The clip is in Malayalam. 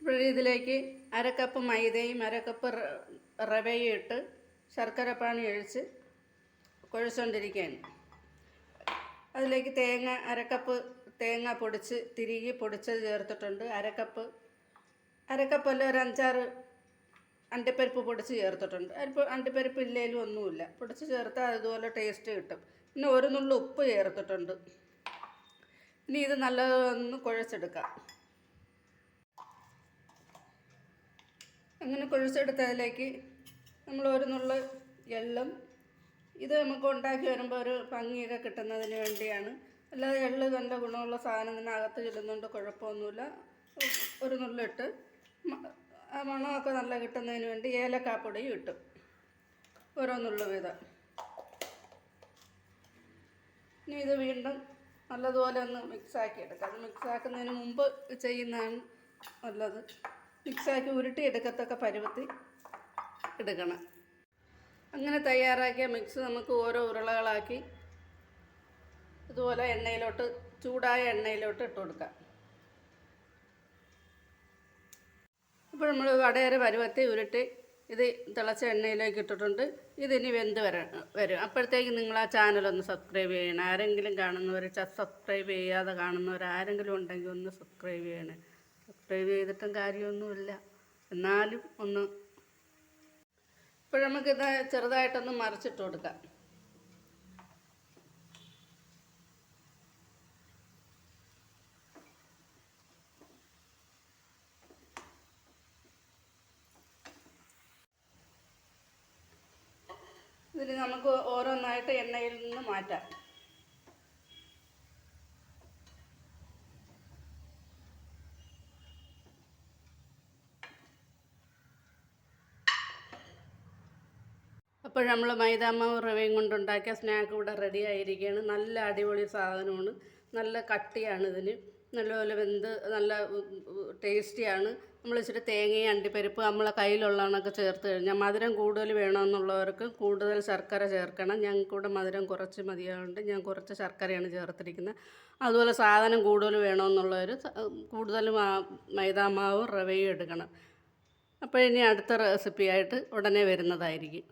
ഇപ്പോൾ ഇതിലേക്ക് അര കപ്പ് മൈദയും അര കപ്പ് റവയും ഇട്ട് ശർക്കര പാനി ഒഴിച്ച് കുഴച്ചുകൊണ്ടിരിക്കുകയാണ് അതിലേക്ക് തേങ്ങ അരക്കപ്പ് തേങ്ങ പൊടിച്ച് തിരികെ പൊടിച്ചത് ചേർത്തിട്ടുണ്ട്. അരക്കപ്പ് അരക്കപ്പല്ല ഒരു അഞ്ചാറ് അണ്ടിപ്പരിപ്പ് പൊടിച്ച് ചേർത്തിട്ടുണ്ട്. അരിപ്പ് അണ്ടിപ്പരിപ്പ് ഇല്ലേലും ഒന്നുമില്ല. പൊടിച്ച് ചേർത്താൽ അതുപോലെ ടേസ്റ്റ് കിട്ടും. പിന്നെ ഒരു നുള്ളു ഉപ്പ് ചേർത്തിട്ടുണ്ട്. ഇനി ഇത് നല്ലതൊന്ന് കുഴച്ചെടുക്കാം. അങ്ങനെ കുഴച്ചെടുത്തതിലേക്ക് നമ്മൾ ഒരു നുള്ളു എള്ളും ഇത് നമുക്ക് ഉണ്ടാക്കി വരുമ്പോൾ ഒരു ഭംഗിയൊക്കെ കിട്ടുന്നതിന് വേണ്ടിയാണ്. അല്ലാതെ എള്ള് നല്ല ഗുണമുള്ള സാധനം തന്നെ അകത്ത് ചെല്ലുന്നുണ്ട് കുഴപ്പമൊന്നുമില്ല. ഒരു നുള്ളിട്ട് മണമൊക്കെ നല്ല കിട്ടുന്നതിന് വേണ്ടി ഏലക്കാപ്പൊടിയും ഇട്ടു. ഓരോ നുള്ളു വീതം ഇനി ഇത് വീണ്ടും നല്ലതുപോലെ ഒന്ന് മിക്സാക്കി എടുക്കാം. അത് മിക്സാക്കുന്നതിന് മുമ്പ് ചെയ്യുന്നതാണ് നല്ലത്. മിക്സാക്കി ഉരുട്ടി എടുക്കത്തക്ക പരുവത്തി എടുക്കണം. അങ്ങനെ തയ്യാറാക്കിയ മിക്സ് നമുക്ക് ഓരോ ഉരുളകളാക്കി ഇതുപോലെ എണ്ണയിലോട്ട് ചൂടായ എണ്ണയിലോട്ട് ഇട്ട് കൊടുക്കാം. ഇപ്പോൾ നമ്മൾ വടയര പരുവത്തി ഉരുട്ടി ഇത് തിളച്ച എണ്ണയിലേക്ക് ഇട്ടിട്ടുണ്ട്. ഇതിനി വെന്ത് വര വരും. അപ്പോഴത്തേക്ക് നിങ്ങൾ ആ ചാനലൊന്ന് സബ്സ്ക്രൈബ് ചെയ്യണം. ആരെങ്കിലും കാണുന്നവർ സബ്സ്ക്രൈബ് ചെയ്യാതെ കാണുന്നവർ ആരെങ്കിലും ഉണ്ടെങ്കിൽ ഒന്ന് സബ്സ്ക്രൈബ് ചെയ്യണേ. സബ്സ്ക്രൈബ് ചെയ്തിട്ടും കാര്യമൊന്നുമില്ല. എന്നാലും ഒന്ന് ഇപ്പോൾ നമുക്കിത് ചെറുതായിട്ടൊന്ന് മറിച്ചിട്ട് കൊടുക്കാം. ഇതിൽ നമുക്ക് ഓരോന്നായിട്ട് എണ്ണയിൽ നിന്ന് മാറ്റാം. അപ്പോൾ നമ്മൾ മൈദാമാവ് റവയും കൊണ്ടുണ്ടാക്കിയ സ്നാക്ക് ഇവിടെ റെഡി ആയിരിക്കുകയാണ്. നല്ല അടിപൊളി സാധനമാണ്. നല്ല കട്ടിയാണ് ഇതിന്. നല്ലപോലെ വെന്ത് നല്ല ടേസ്റ്റിയാണ് നമ്മൾ ഇച്ചിരി തേങ്ങയും അണ്ടിപ്പരിപ്പ് നമ്മളെ കയ്യിലുള്ളതൊക്കെ ചേർത്ത് കഴിഞ്ഞാൽ മധുരം കൂടുതൽ വേണമെന്നുള്ളവർക്ക് കൂടുതൽ ശർക്കര ചേർക്കണം. ഞങ്ങൾക്കിവിടെ മധുരം കുറച്ച് മതിയായതുകൊണ്ട് ഞാൻ കുറച്ച് ശർക്കരയാണ് ചേർത്തിരിക്കുന്നത്. അതുപോലെ സാധനം കൂടുതൽ വേണമെന്നുള്ളവർ കൂടുതൽ മൈദാമാവും റവയും എടുക്കണം. അപ്പോൾ ഇനി അടുത്ത റെസിപ്പിയായിട്ട് ഉടനെ വരുന്നതായിരിക്കും.